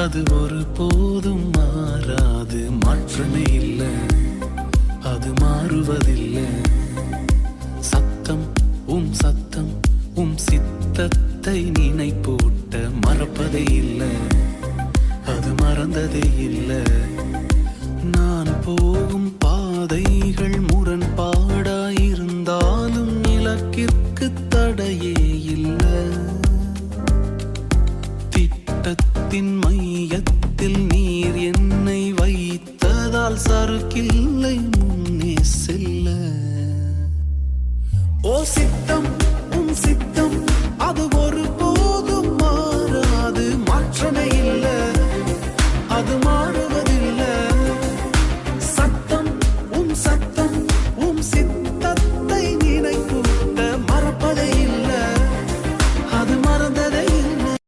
அது ஒரு போதும் மாறாது. மாற்றமே இல்லை. அது மாறுவதில்லை. சத்தம் உம் சத்தம் உம் சித்தத்தை நினை போட்ட மறப்பதே இல்லை. அது மறந்ததே இல்லை. நான் போகும் பாதைகள் முரண்பாடாயிருந்தாலும் இலக்கிற்கு ஆட்டத்தின் மையத்தில் நீர் என்னை வைத்ததால் சறுக்கில்லை முன்னே செல்ல. ஓ சித்தம் உன் சித்தம் அது ஒரு போதும் மாறாது. மாற்றமே